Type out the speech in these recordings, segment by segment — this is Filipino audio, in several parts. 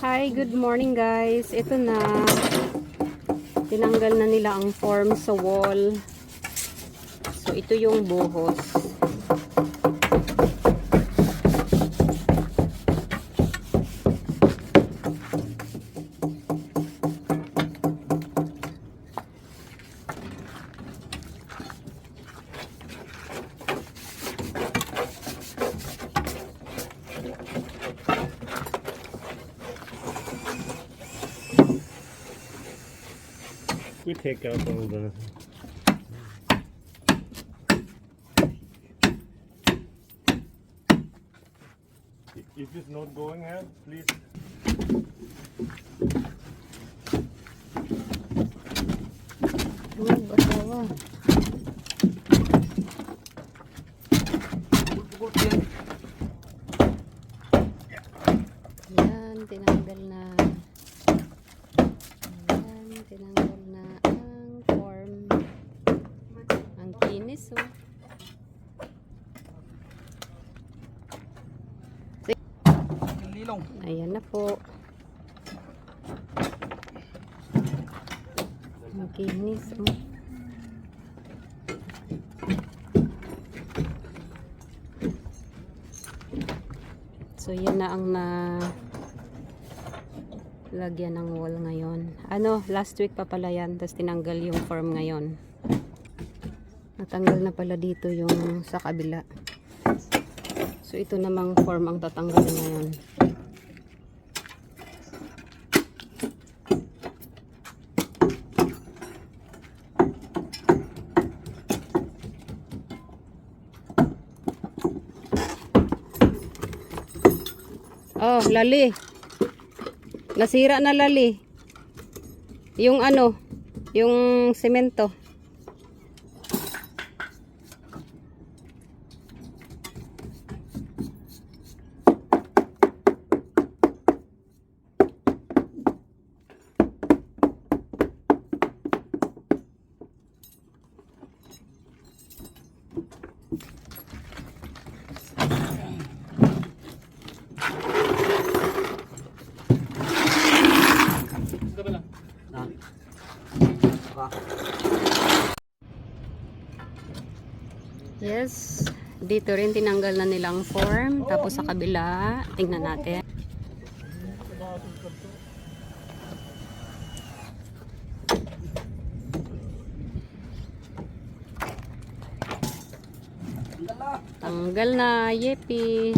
Hi, good morning guys. Ito na. Tinanggal na nila ang form sa wall. So, ito yung buhos. We take out all the. If it's not going ahead, please. Uy, basawa. Lilong. Ayan na po. Ang kinis, oh. So, yan na ang na lagyan ng wall ngayon. Ano, last week pa pala yan. Tapos tinanggal yung form ngayon. Natanggal na pala dito yung sa kabila. So, ito namang form ang tatanggalin ngayon. Oh, lali. Nasira na lali. Yung ano, yung semento. Yes. Dito rin tinanggal na nilang form. Tapos sa kabila, tingnan natin. Tanggal na, yepi.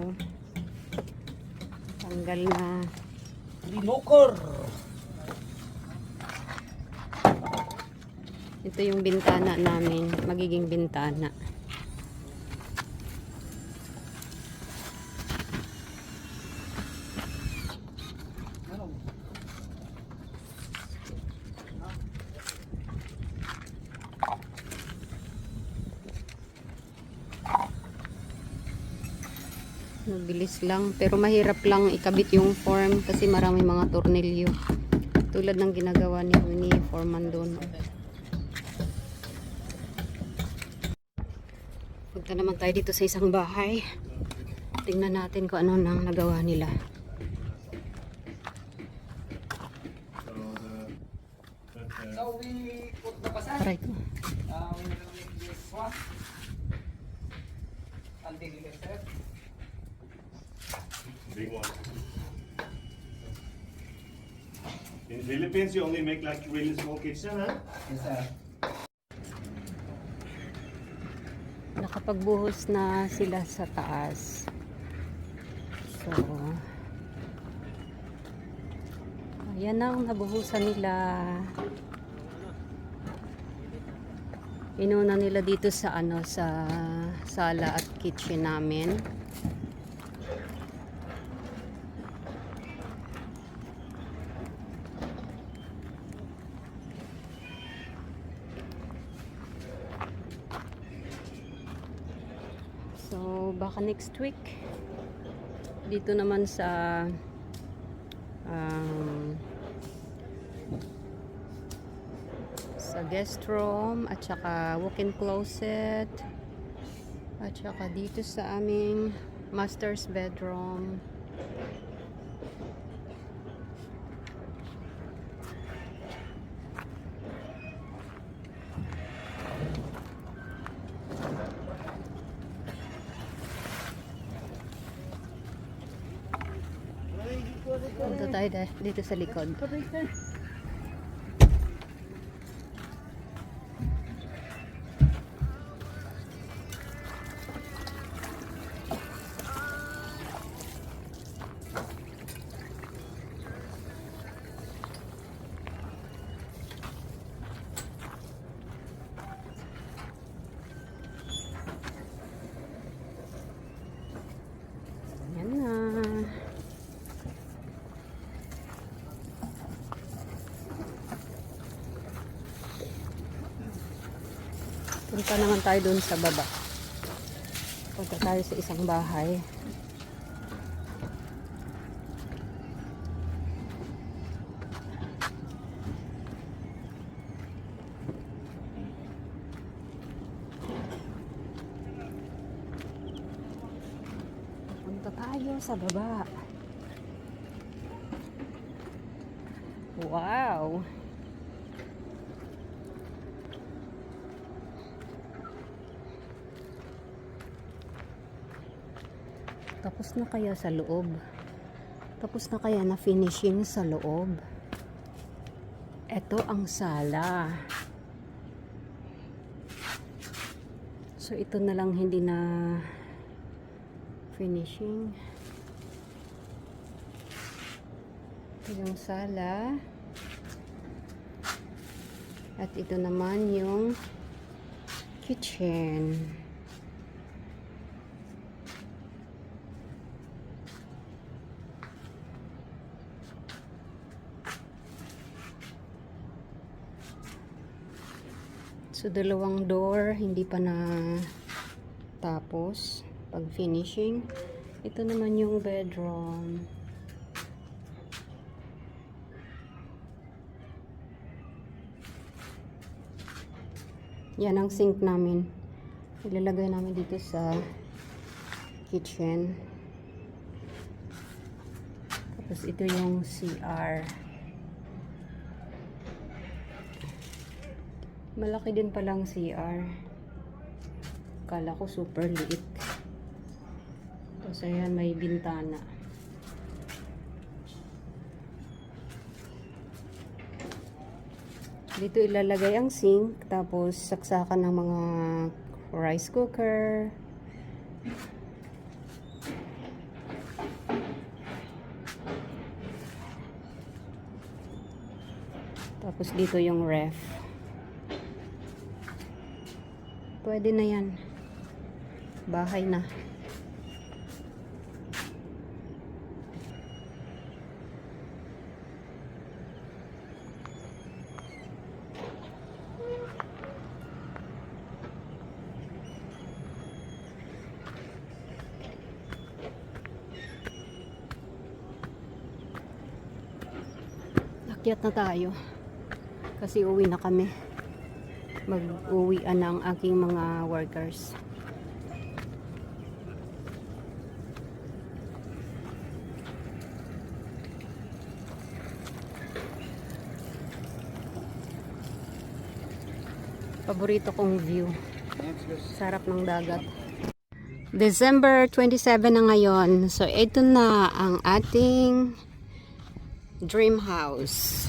Wow. Tanggal na. Rinokor. Ito yung bintana namin. Magiging bintana. Mabilis lang. Pero mahirap lang ikabit yung form kasi marami mga tornilyo. Tulad ng ginagawa ni, ni Foreman doon. Punta naman tayo dito sa isang bahay. Tingnan natin kung ano nang nagawa nila. In Philippines, you only make like really small kitchen, huh? Yes sir. Nakapagbuhos na sila sa taas. So, ayan ang nabuhusan nila. Inuna nila dito sa ano sa sala at kitchen namin. Baka next week. Dito naman sa um, sa guest room at saka walk-in closet at saka dito sa aming master's bedroom punta tayo dito sa likod Punta naman tayo dun sa baba. Punta tayo sa isang bahay. Punta tayo sa baba. Wow! Tapos na kaya sa loob? Tapos na kaya na finishing sa loob? Ito ang sala. So ito na lang hindi na finishing. Ito yung sala. At ito naman yung kitchen. So, dalawang door, hindi pa na tapos pag finishing. Ito naman yung bedroom. Yan ang sink namin. Ilalagay namin dito sa kitchen. Tapos ito yung CR. Malaki din palang CR. Kala ko super liit. Tapos ayan, may bintana. Dito ilalagay ang sink, tapos saksakan ng mga rice cooker. Tapos dito yung ref. Pwede na yan. Bahay na. Akyat na tayo. Kasi uwi na kami mag-uwian ng aking mga workers. Paborito kong view. Sarap ng dagat. December 27 na ngayon. So, ito na ang ating dream house.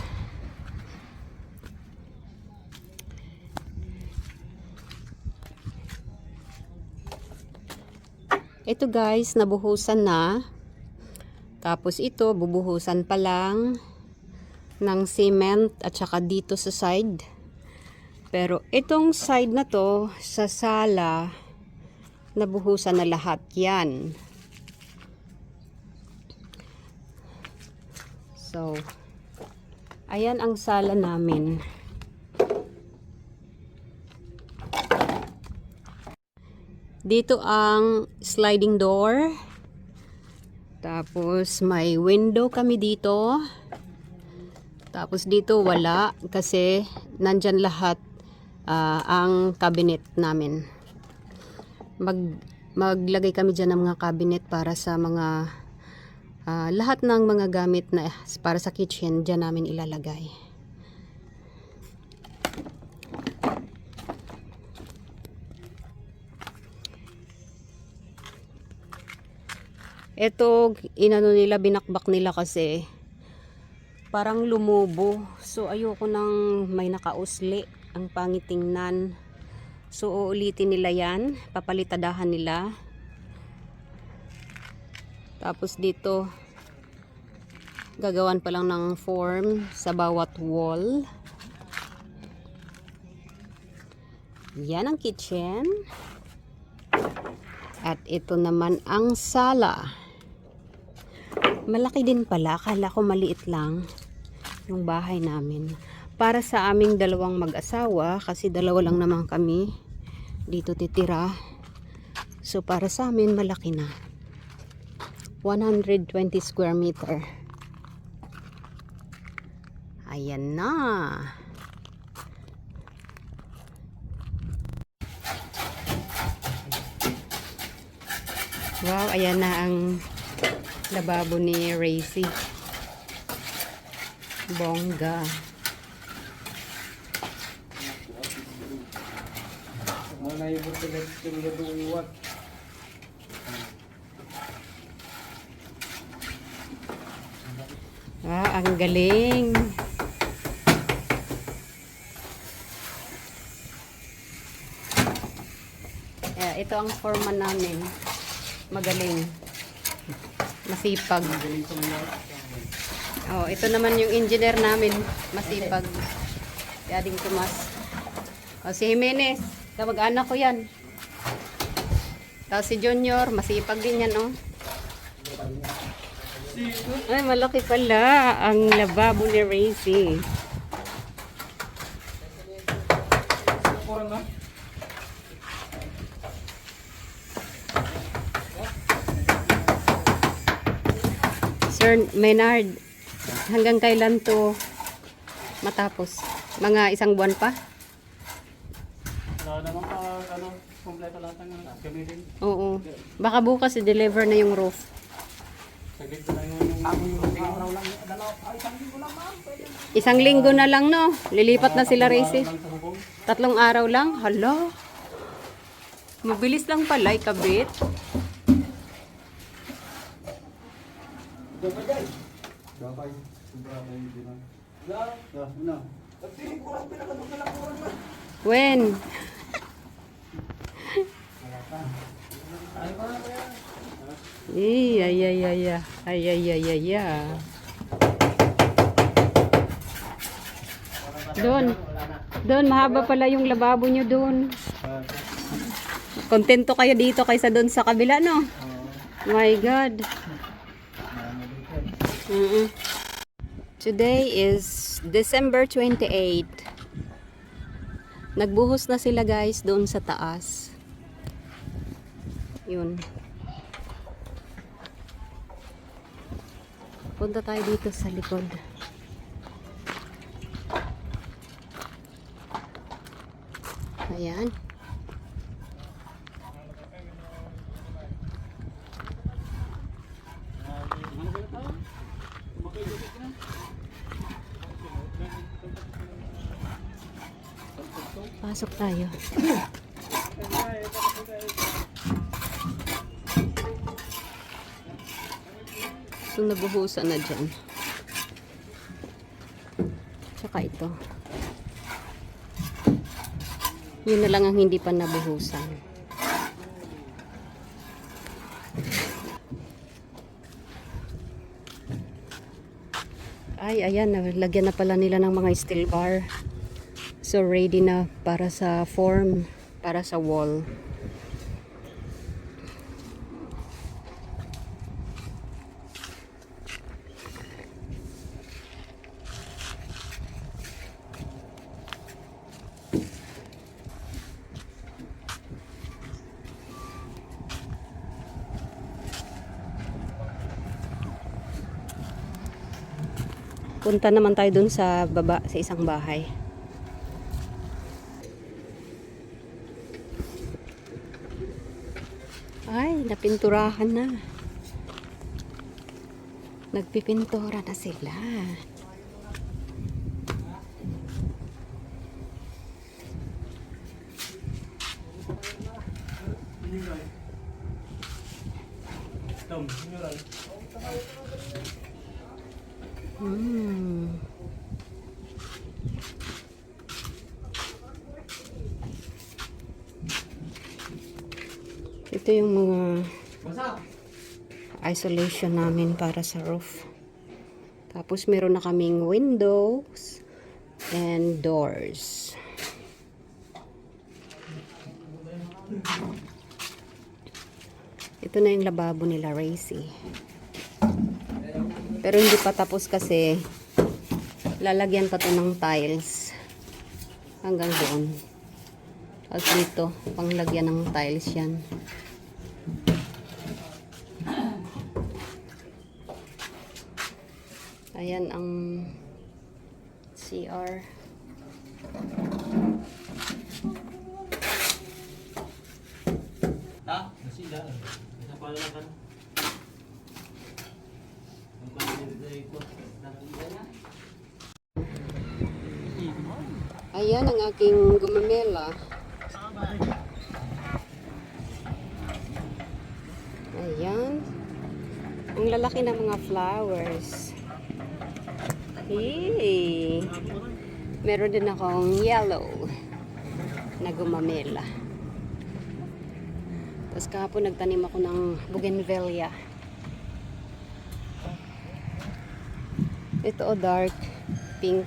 Ito guys, nabuhusan na. Tapos ito, bubuhusan pa lang ng cement at saka dito sa side. Pero itong side na to, sa sala, nabuhusan na lahat yan. So, ayan ang sala namin. Dito ang sliding door. Tapos may window kami dito. Tapos dito wala kasi nandyan lahat ah, ang cabinet namin. Mag maglagay kami dyan ng mga cabinet para sa mga ah, lahat ng mga gamit na para sa kitchen dyan namin ilalagay. Ito, inano nila, binakbak nila kasi parang lumubo. So, ayoko nang may nakausli. Ang pangitingnan. So, uulitin nila yan. Papalitadahan nila. Tapos dito, gagawan pa lang ng form sa bawat wall. Yan ang kitchen. At ito naman ang sala. Malaki din pala. Akala ko maliit lang yung bahay namin. Para sa aming dalawang mag-asawa, kasi dalawa lang naman kami dito titira. So para sa amin, malaki na. 120 square meter. Ayan na. Wow, ayan na ang lababo ni Racy. Bongga. Mana ibu tulis tulis duwat. Wow, ang galing. Yeah, ito ang foreman namin. Magaling. Masipag. Oh, ito naman yung engineer namin. Masipag. Yading Tomas. Oh, si Jimenez. Kamag-anak ko yan. Tapos si Junior, masipag din yan, oh. Ay, malaki pala ang lababo ni Racy. Kurang Sir Maynard, hanggang kailan to matapos? Mga isang buwan pa? Wala naman ka ano, kompleto lahat ng gamitin. Oo. Baka bukas i-deliver na yung roof. Saglit ko lang yung isang linggo lang ma'am. Pwede. Isang linggo na lang, no? Lilipat na sila, Racy. Tatlong araw lang? Hala. Mabilis lang pala, ikabit. Dapay. Sobra ba yung dinan? Ya, ya, na. When? Eh, ay, ay, ay, ay, ay, ay, ay, ay, ay. Doon. Doon, mahaba pala yung lababo nyo doon. Kontento kayo dito kaysa doon sa kabila, no? My God. Mm-mm. Today is December 28. Nagbuhos na sila guys doon sa taas. Yun. Punta tayo dito sa likod. Ayan. Pasok tayo. So, nabuhusan na dyan. Tsaka ito. Yun na lang ang hindi pa nabuhusan. Ay, ayan. Lagyan na pala nila ng mga steel bar. So ready na para sa form, para sa wall. punta naman tayo dun sa baba sa isang bahay Ay, napinturahan na. Nagpipintura na sila. Hmm. Ito yung mga isolation namin para sa roof. Tapos meron na kaming windows and doors. Ito na yung lababo nila, Racy. Pero hindi pa tapos kasi lalagyan pa to ng tiles hanggang doon. Tapos dito, panglagyan ng tiles yan. Ayan ang CR. Ha? Nasila. Nasa pala lang ka na. Ang. Nakita niya? Ayan ang aking gumamela. Ayan. Ang lalaki ng mga flowers. Hey. Meron din akong yellow na gumamela. Tapos kahapon nagtanim ako ng bougainvillea. Ito o dark pink.